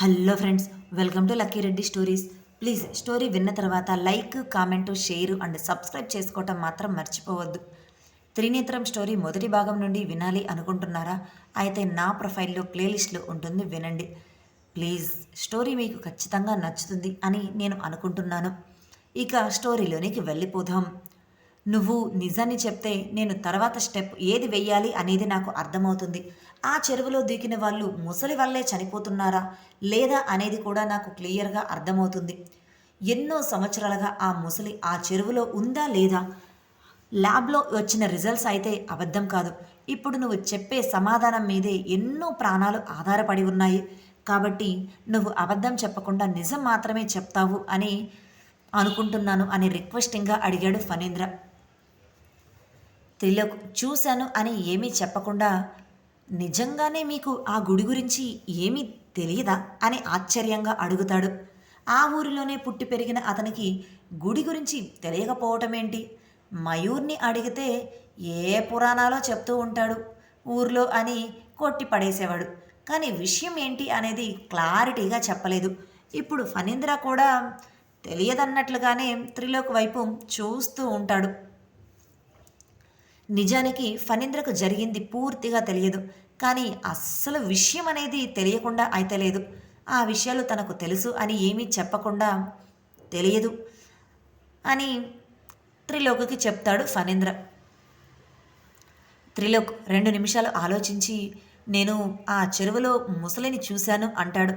Hello friends welcome to Lucky Reddy stories. Please story విన్న తర్వాత like comment share and subscribe చేసుకోవటం మాత్రం మర్చిపోవద్దు. త్రినేత్రం స్టోరీ మొదటి భాగం నుండి వినాలి అనుకుంటున్నారా? అయితే నా ప్రొఫైల్లో ప్లేలిస్ట్లో ఉంటుంది వినండి. ప్లీజ్ స్టోరీ మీకు ఖచ్చితంగా నచ్చుతుంది అని నేను అనుకుంటున్నాను. ఇక స్టోరీలోనికి వెళ్ళిపోదాం. నువ్వు నిజాన్ని చెప్తే నేను తర్వాత స్టెప్ ఏది వెయ్యాలి అనేది నాకు అర్థమవుతుంది. ఆ చెరువులో దూకిన వాళ్ళు ముసలి వల్లే చనిపోతున్నారా లేదా అనేది కూడా నాకు క్లియర్గా అర్థమవుతుంది. ఎన్నో సంవత్సరాలుగా ఆ ముసలి ఆ చెరువులో ఉందా లేదా? ల్యాబ్లో వచ్చిన రిజల్ట్స్ అయితే అబద్ధం కాదు. ఇప్పుడు నువ్వు చెప్పే సమాధానం మీదే ఎన్నో ప్రాణాలు ఆధారపడి ఉన్నాయి. కాబట్టి నువ్వు అబద్ధం చెప్పకుండా నిజం మాత్రమే చెప్తావు అని అనుకుంటున్నాను అని రిక్వెస్టింగ్గా అడిగాడు ఫణీంద్ర. త్రిలోక్ చూశాను అని ఏమీ చెప్పకుండా నిజంగానే మీకు ఆ గుడి గురించి ఏమీ తెలియదా? అని ఆశ్చర్యంగా అడుగుతాడు. ఆ ఊరిలోనే పుట్టి పెరిగిన అతనికి గుడి గురించి తెలియకపోవటం ఏంటి మయూర్ని అడిగితే ఏ పురాణాలో చెప్తూ ఉంటాడు ఊర్లో అని కొట్టి పడేసేవాడు. కానీ విషయం ఏంటి అనేది క్లారిటీగా చెప్పలేదు. ఇప్పుడు ఫణీంద్ర కూడా తెలియదన్నట్లుగానే త్రిలోక్ వైపు చూస్తూ ఉంటాడు. నిజానికి ఫణీంద్రకు జరిగింది పూర్తిగా తెలియదు. కానీ అస్సలు విషయం అనేది తెలియకుండా అయితే లేదు. ఆ విషయాలు తనకు తెలుసు అని ఏమీ చెప్పకుండా తెలియదు అని త్రిలోక్కి చెప్తాడు ఫణీంద్ర. త్రిలోక్ రెండు నిమిషాలు ఆలోచించి నేను ఆ చెరువులో ముసలిని చూశాను అంటాడు.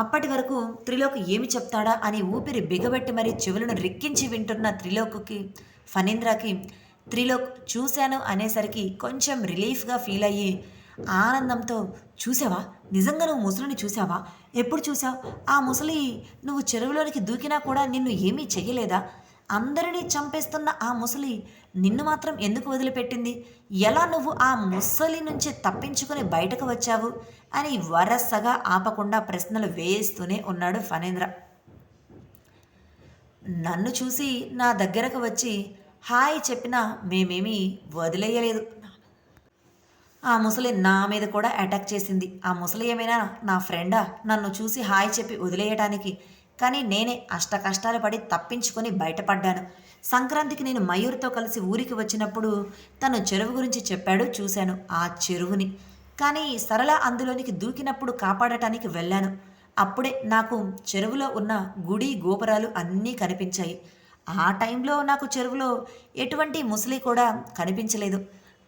అప్పటి వరకు త్రిలోక్ ఏమి చెప్తాడా అని ఊపిరి బిగబెట్టి మరీ చెవులను రిక్కించి వింటున్న త్రిలోక్కి ఫణీంద్రకి త్రిలోక్ చూశాను అనేసరికి కొంచెం రిలీఫ్గా ఫీల్ అయ్యి ఆనందంతో చూసావా నిజంగా నువ్వు ముసలిని చూసావా ఎప్పుడు చూసావు ఆ ముసలి నువ్వు చెరువులోనికి దూకినా కూడా నిన్ను ఏమీ చెయ్యలేదా? అందరినీ చంపేస్తున్న ఆ ముసలి నిన్ను మాత్రం ఎందుకు వదిలిపెట్టింది? ఎలా నువ్వు ఆ ముసలి నుంచి తప్పించుకుని బయటకు వచ్చావు? అని వరసగా ఆపకుండా ప్రశ్నలు వేస్తూనే ఉన్నాడు ఫణేంద్ర. నన్ను చూసి నా దగ్గరకు వచ్చి హాయ్ చెప్పినా మేమేమీ వదిలేయలేదు. ఆ ముసలి నా మీద కూడా అటాక్ చేసింది. ఆ ముసలి ఏమైనా నా ఫ్రెండా? నన్ను చూసి హాయ్ చెప్పి వదిలేయటానికి. కానీ నేనే అష్ట కష్టాలు పడి తప్పించుకొని బయటపడ్డాను. సంక్రాంతికి నేను మయూర్తో కలిసి ఊరికి వచ్చినప్పుడు తను చెరువు గురించి చెప్పాడు చూశాను ఆ చెరువుని. కానీ సరళ అందులోనికి దూకినప్పుడు కాపాడటానికి వెళ్ళాను. అప్పుడే నాకు చెరువులో ఉన్న గుడి గోపురాలు అన్నీ కనిపించాయి. ఆ టైంలో నాకు చెరువులో ఎటువంటి ముసలి కూడా కనిపించలేదు.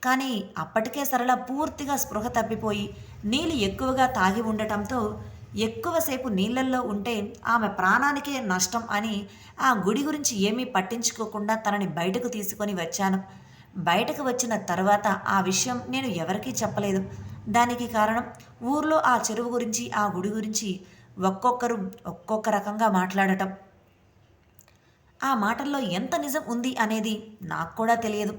కానీ అప్పటికే సరళ పూర్తిగా స్పృహ తప్పిపోయి నీళ్ళు ఎక్కువగా తాగి ఉండటంతో ఎక్కువసేపు నీళ్ళల్లో ఉంటే ఆమె ప్రాణానికే నష్టం అని ఆ గుడి గురించి ఏమీ పట్టించుకోకుండా తనని బయటకు తీసుకొని వచ్చాను. బయటకు వచ్చిన తర్వాత ఆ విషయం నేను ఎవరికీ చెప్పలేదు. దానికి కారణం ఊర్లో ఆ చెరువు గురించి ఆ గుడి గురించి ఒక్కొక్కరు ఒక్కొక్క రకంగా మాట్లాడటం. ఆ మాటల్లో ఎంత నిజం ఉంది అనేది నాకు కూడా తెలియదు.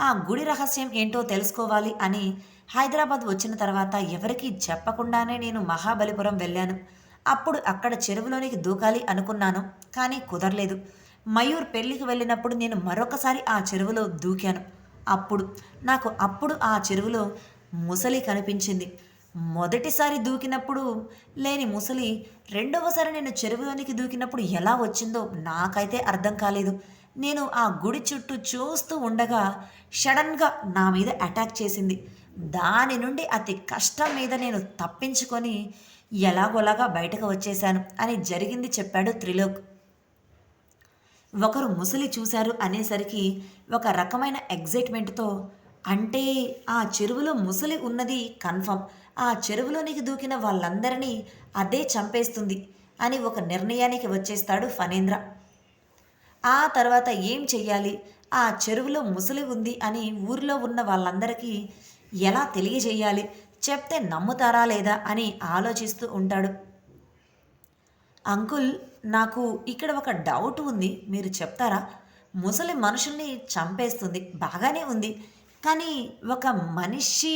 ఆ గుడి రహస్యం ఏంటో తెలుసుకోవాలి అని హైదరాబాద్ వచ్చిన తర్వాత ఎవరికీ చెప్పకుండానే నేను మహాబలిపురం వెళ్ళాను. అప్పుడు అక్కడ చెరువులోనికి దూకాలి అనుకున్నాను కానీ కుదరలేదు. మయూర్ పెళ్ళికి వెళ్ళినప్పుడు నేను మరొకసారి ఆ చెరువులో దూకాను. అప్పుడు నాకు అప్పుడు ఆ చెరువులో ముసలి కనిపించింది. మొదటిసారి దూకినప్పుడు లేని ముసలి రెండవసారి నేను చెరువులోనికి దూకినప్పుడు ఎలా వచ్చిందో నాకైతే అర్థం కాలేదు. నేను ఆ గుడి చుట్టూ చూస్తూ ఉండగా సడన్గా నా మీద అటాక్ చేసింది. దాని నుండి అతి కష్టం మీద నేను తప్పించుకొని ఎలాగోలాగా బయటకు వచ్చేశాను అని జరిగింది చెప్పాడు త్రిలోక్. ఒకరు ముసలి చూశారు అనేసరికి ఒక రకమైన ఎగ్జైట్మెంట్తో అంటే ఆ చెరువులో ముసలి ఉన్నది కన్ఫర్మ్. ఆ చెరువులోనికి దూకిన వాళ్ళందరినీ అదే చంపేస్తుంది అని ఒక నిర్ణయానికి వచ్చేస్తాడు ఫణేంద్ర. ఆ తర్వాత ఏం చెయ్యాలి? ఆ చెరువులో ముసలి ఉంది అని ఊరిలో ఉన్న వాళ్ళందరికీ ఎలా తెలియజేయాలి? చెప్తే నమ్ముతారా లేదా అని ఆలోచిస్తూ ఉంటాడు. అంకుల్ నాకు ఇక్కడ ఒక డౌట్ ఉంది. మీరు చెప్తారా? ముసలి మనుషుల్ని చంపేస్తుంది. బాగానే ఉంది. కానీ ఒక మనిషి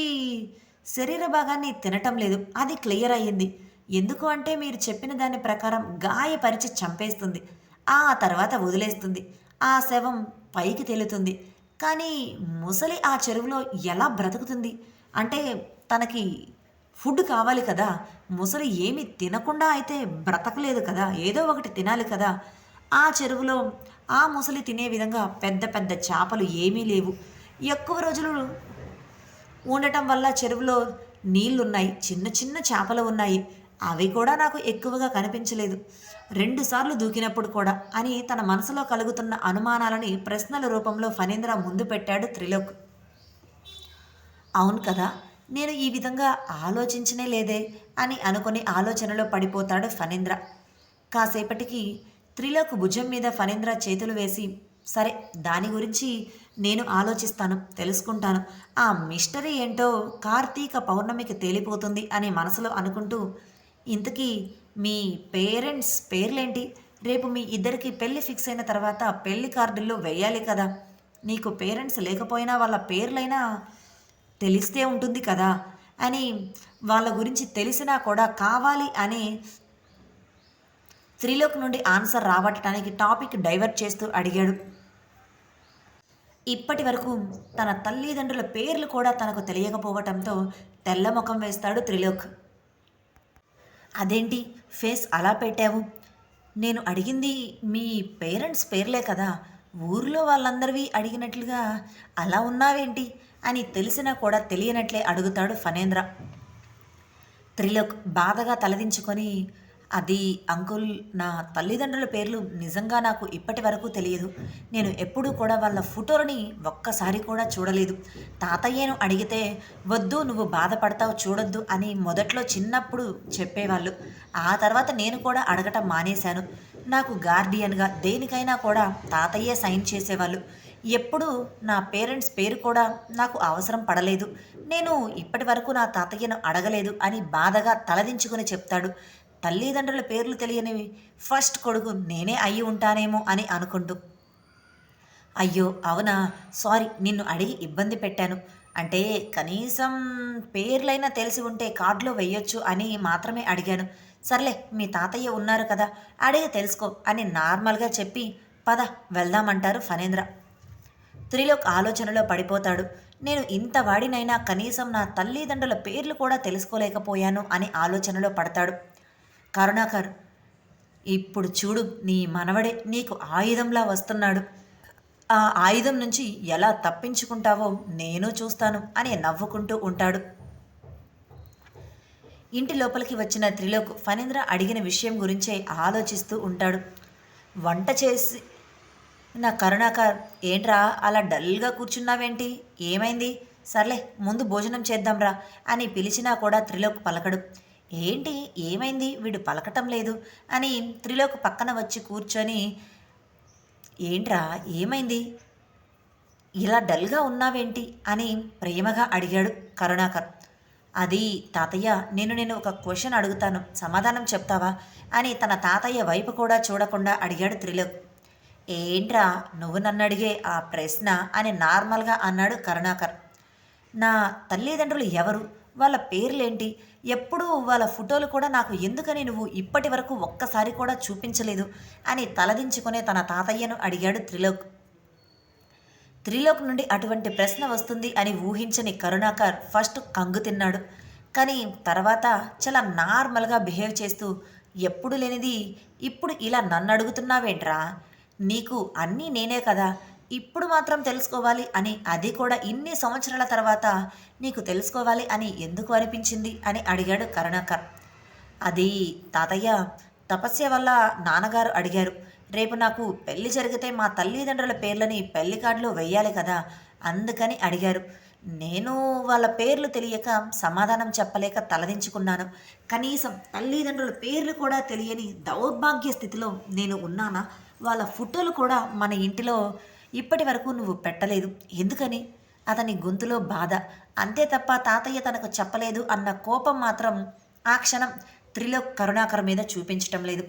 శరీర భాగాన్ని తినటం లేదు. అది క్లియర్ అయ్యింది. ఎందుకు అంటే మీరు చెప్పిన దాని ప్రకారం గాయపరిచి చంపేస్తుంది. ఆ తర్వాత వదిలేస్తుంది. ఆ శవం పైకి తేలుతుంది. కానీ ముసలి ఆ చెరువులో ఎలా బ్రతుకుతుంది? అంటే తనకి ఫుడ్ కావాలి కదా. ముసలి ఏమి తినకుండా అయితే బ్రతకలేదు కదా. ఏదో ఒకటి తినాలి కదా. ఆ చెరువులో ఆ ముసలి తినే విధంగా పెద్ద పెద్ద చేపలు ఏమీ లేవు. ఎక్కువ రోజులు ఉండటం వల్ల చెరువులో నీళ్ళున్నాయి. చిన్న చిన్న చేపలు ఉన్నాయి. అవి కూడా నాకు ఎక్కువగా కనిపించలేదు. రెండుసార్లు దూకినప్పుడు కూడా అని తన మనసులో కలుగుతున్న అనుమానాలని ప్రశ్నల రూపంలో ఫణీంద్ర ముందు పెట్టాడు త్రిలోక్. అవును కదా నేను ఈ విధంగా ఆలోచించనే లేదే అని అనుకుని ఆలోచనలో పడిపోతాడు ఫణీంద్ర. కాసేపటికి త్రిలోక్ భుజం మీద ఫణీంద్ర చేతులు వేసి సరే దాని గురించి నేను ఆలోచిస్తాను తెలుసుకుంటాను. ఆ మిస్టరీ ఏంటో కార్తీక పౌర్ణమికి తేలిపోతుంది అని మనసులో అనుకుంటూ ఇంతకీ మీ పేరెంట్స్ పేర్లేంటి? రేపు మీ ఇద్దరికి పెళ్ళి ఫిక్స్ అయిన తర్వాత పెళ్ళి కార్డుల్లో వేయాలి కదా. నీకు పేరెంట్స్ లేకపోయినా వాళ్ళ పేర్లైనా తెలిస్తే ఉంటుంది కదా అని వాళ్ళ గురించి తెలిసినా కూడా కావాలి అని త్రిలోక్ నుండి ఆన్సర్ రాబట్టడానికి టాపిక్ డైవర్ట్ చేస్తూ అడిగాడు. ఇప్పటి వరకు తన తల్లిదండ్రుల పేర్లు కూడా తనకు తెలియకపోవటంతో తెల్ల ముఖం వేస్తాడు త్రిలోక్. అదేంటి? ఫేస్ అలా పెట్టావు? నేను అడిగింది మీ పేరెంట్స్ పేర్లే కదా. ఊర్లో వాళ్ళందరివి అడిగినట్లుగా అలా ఉన్నావేంటి? అని తెలిసినా కూడా తెలియనట్లే అడుగుతాడు ఫణేంద్ర. త్రిలోక్ బాధగా తలదించుకొని అది అంకుల్ నా తల్లిదండ్రుల పేర్లు నిజంగా నాకు ఇప్పటి వరకు తెలియదు. నేను ఎప్పుడూ కూడా వాళ్ళ ఫోటోలని ఒక్కసారి కూడా చూడలేదు. తాతయ్యను అడిగితే వద్దు నువ్వు బాధపడతావు చూడొద్దు అని మొదట్లో చిన్నప్పుడు చెప్పేవాళ్ళు. ఆ తర్వాత నేను కూడా అడగటం మానేశాను. నాకు గార్డియన్గా దేనికైనా కూడా తాతయ్యే సైన్ చేసేవాళ్ళు. ఎప్పుడు నా పేరెంట్స్ పేరు కూడా నాకు అవసరం పడలేదు. నేను ఇప్పటి వరకు నా తాతయ్యను అడగలేదు అని బాధగా తలదించుకుని చెప్తాడు. తల్లిదండ్రుల పేర్లు తెలియనివి. ఫస్ట్ కొడుకు నేనే అయ్యి ఉంటానేమో అని అనుకుంటూ. అయ్యో అవునా? సారీ నిన్ను అడిగి ఇబ్బంది పెట్టాను. అంటే కనీసం పేర్లైనా తెలిసి ఉంటే కార్డులో వెయ్యొచ్చు అని మాత్రమే అడిగాను. సర్లే మీ తాతయ్య ఉన్నారు కదా అడిగి తెలుసుకో అని నార్మల్గా చెప్పి పద వెళ్దామంటారు ఫణేంద్ర. త్రిలోక్ ఆలోచనలో పడిపోతాడు. నేను ఇంత వాడినైనా కనీసం నా తల్లిదండ్రుల పేర్లు కూడా తెలుసుకోలేకపోయాను అని ఆలోచనలో పడతాడు. కరుణాకర్ ఇప్పుడు చూడు నీ మనవడే నీకు ఆయుధంలా వస్తున్నాడు. ఆ ఆయుధం నుంచి ఎలా తప్పించుకుంటావో నేను చూస్తాను అని నవ్వుకుంటూ ఉంటాడు. ఇంటి లోపలికి వచ్చిన త్రిలోక్ ఫణీంద్ర అడిగిన విషయం గురించే ఆలోచిస్తూ ఉంటాడు. వంట చేసి నా కరుణాకర్ ఏంట్రా అలా డల్గా కూర్చున్నావేంటి? ఏమైంది? సర్లే ముందు భోజనం చేద్దాంరా అని పిలిచినా కూడా త్రిలోక్ పలకడు. ఏంటి? ఏమైంది? వీడు పలకటం లేదు అని త్రిలోక్ పక్కన వచ్చి కూర్చొని ఏంట్రా? ఏమైంది? ఇలా డల్గా ఉన్నావేంటి? అని ప్రేమగా అడిగాడు కరుణాకర్. అది తాతయ్య నేను నేను ఒక క్వశ్చన్ అడుగుతాను. సమాధానం చెప్తావా? అని తన తాతయ్య వైపు కూడా చూడకుండా అడిగాడు త్రిలోక్. ఏంట్రా? నువ్వు నన్ను అడిగే ఆ ప్రశ్న? అని నార్మల్గా అన్నాడు కరుణాకర్. నా తల్లిదండ్రులు ఎవరు? వాళ్ళ పేర్లేంటి? ఎప్పుడూ వాళ్ళ ఫోటోలు కూడా నాకు ఎందుకని నువ్వు ఇప్పటి వరకు ఒక్కసారి కూడా చూపించలేదు? అని తలదించుకునే తన తాతయ్యను అడిగాడు త్రిలోక్. త్రిలోక్ నుండి అటువంటి ప్రశ్న వస్తుంది అని ఊహించని కరుణాకర్ ఫస్ట్ కంగు తిన్నాడు. కానీ తర్వాత చాలా నార్మల్గా బిహేవ్ చేస్తూ ఎప్పుడు లేనిది ఇప్పుడు ఇలా నన్ను అడుగుతున్నావేంట్రా? నీకు అన్నీ నేనే కదా. ఇప్పుడు మాత్రం తెలుసుకోవాలి అని అది కూడా ఇన్ని సంవత్సరాల తర్వాత నీకు తెలుసుకోవాలి అని ఎందుకు అనిపించింది అని అడిగాడు కరుణాకర్. అది తాతయ్య తపస్య వల్ల నాన్నగారు అడిగారు. రేపు నాకు పెళ్ళి జరిగితే మా తల్లిదండ్రుల పేర్లని పెళ్ళి కార్డులో వెయ్యాలి కదా అందుకని అడిగారు. నేను వాళ్ళ పేర్లు తెలియక సమాధానం చెప్పలేక తలదించుకున్నాను. కనీసం తల్లిదండ్రుల పేర్లు కూడా తెలియని దౌర్భాగ్య స్థితిలో నేను ఉన్నానా? వాళ్ళ ఫోటోలు కూడా మన ఇంటిలో ఇప్పటి వరకు నువ్వు పెట్టలేదు. ఎందుకని? అతని గొంతులో బాధ. అంతే తప్ప తాతయ్య తనకు చెప్పలేదు అన్న కోపం మాత్రం ఆ క్షణం త్రిలోక్ కరుణాకర్ మీద చూపించటం లేదు.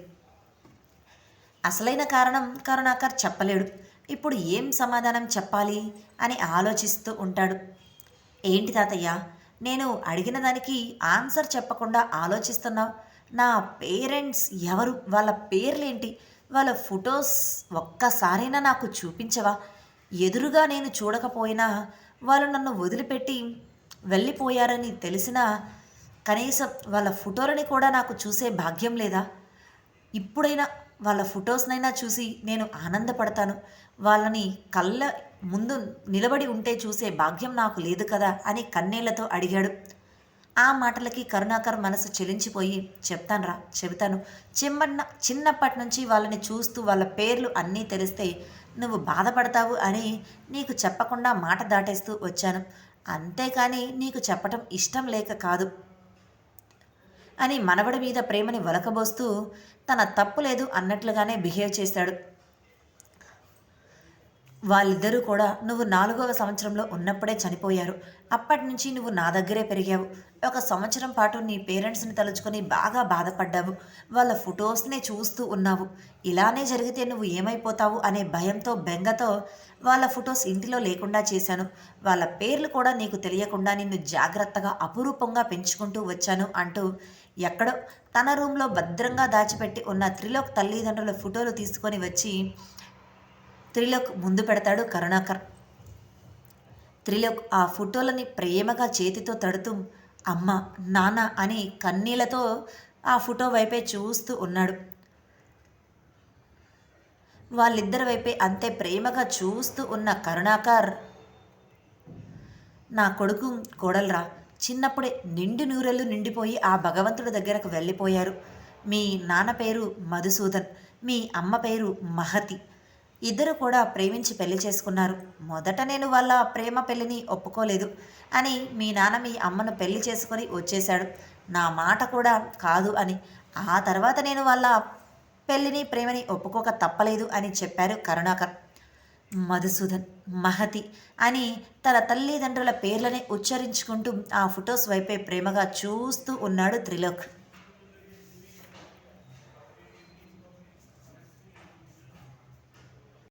అసలైన కారణం కరుణాకర్ చెప్పలేడు. ఇప్పుడు ఏం సమాధానం చెప్పాలి అని ఆలోచిస్తూ ఉంటాడు. ఏంటి తాతయ్య? నేను అడిగిన దానికి ఆన్సర్ చెప్పకుండా ఆలోచిస్తున్నావు నా పేరెంట్స్ ఎవరు? వాళ్ళ పేర్లేంటి? వాళ్ళ ఫొటోస్ ఒక్కసారైనా నాకు చూపించవా? ఎదురుగా నేను చూడకపోయినా వాళ్ళు నన్ను వదిలిపెట్టి వెళ్ళిపోయారని తెలిసినా కనీసం వాళ్ళ ఫోటోలని కూడా నాకు చూసే భాగ్యం లేదా? ఇప్పుడైనా వాళ్ళ ఫొటోస్నైనా చూసి నేను ఆనందపడతాను. వాళ్ళని కళ్ళ ముందు నిలబడి ఉంటే చూసే భాగ్యం నాకు లేదు కదా అని కన్నీళ్ళతో అడిగాడు. ఆ మాటలకి కరుణాకర్ మనసు చెలించిపోయి చెప్తానురా చెబుతాను. చిమ్మన్న చిన్నప్పటి నుంచి వాళ్ళని చూస్తూ వాళ్ళ పేర్లు అన్నీ తెలిస్తే నువ్వు బాధపడతావు అని నీకు చెప్పకుండా మాట దాటేస్తూ వచ్చాను. అంతేకాని నీకు చెప్పటం ఇష్టం లేక కాదు అని మనవడి మీద ప్రేమని వలకబోస్తూ తన తప్పు లేదు అన్నట్లుగానే బిహేవ్ చేశాడు వాళ్ళిద్దరూ కూడా నువ్వు నాలుగవ సంవత్సరంలో ఉన్నప్పుడే చనిపోయారు. అప్పటి నుంచి నువ్వు నా దగ్గరే పెరిగావు. ఒక సంవత్సరం పాటు నీ పేరెంట్స్ని తలుచుకొని బాగా బాధపడ్డావు. వాళ్ళ ఫొటోస్నే చూస్తూ ఉన్నావు. ఇలానే జరిగితే నువ్వు ఏమైపోతావు అనే భయంతో బెంగతో వాళ్ళ ఫొటోస్ ఇంటిలో లేకుండా చేశాను. వాళ్ళ పేర్లు కూడా నీకు తెలియకుండా నిన్ను జాగ్రత్తగా అపురూపంగా పెంచుకుంటూ వచ్చాను అంటూ ఎక్కడో తన రూమ్లో భద్రంగా దాచిపెట్టి ఉన్న త్రిలోక్ తల్లిదండ్రుల ఫోటోలు తీసుకొని వచ్చి త్రిలోక్ ముందు పెడతాడు కరుణాకర్. త్రిలోక్ ఆ ఫోటోలని ప్రేమగా చేతితో తడుతూ అమ్మ నాన్న అని కన్నీళ్ళతో ఆ ఫోటో వైపే చూస్తూ ఉన్నాడు. వాళ్ళిద్దరి వైపే అంతే ప్రేమగా చూస్తూ ఉన్న కరుణాకర్ నా కొడుకు కోడలరా చిన్నప్పుడే నిండు నూరెళ్ళు నిండిపోయి ఆ భగవంతుడి దగ్గరకు వెళ్ళిపోయారు. మీ నాన్న పేరు మధుసూదన్ మీ అమ్మ పేరు మహతి. ఇద్దరు కూడా ప్రేమించి పెళ్ళి చేసుకున్నారు. మొదట నేను వాళ్ళ ప్రేమ పెళ్ళిని ఒప్పుకోలేదు అని మీ నాన్న మీ అమ్మను పెళ్ళి చేసుకొని వచ్చేశాడు. నా మాట కూడా కాదు అని. ఆ తర్వాత నేను వాళ్ళ పెళ్ళిని ప్రేమని ఒప్పుకోక తప్పలేదు అని చెప్పారు కరుణాకర్. మధుసూదన్ మహతి అని తన తల్లిదండ్రుల పేర్లని ఉచ్చరించుకుంటూ ఆ ఫొటోస్ వైపే ప్రేమగా చూస్తూ ఉన్నాడు త్రిలోక్.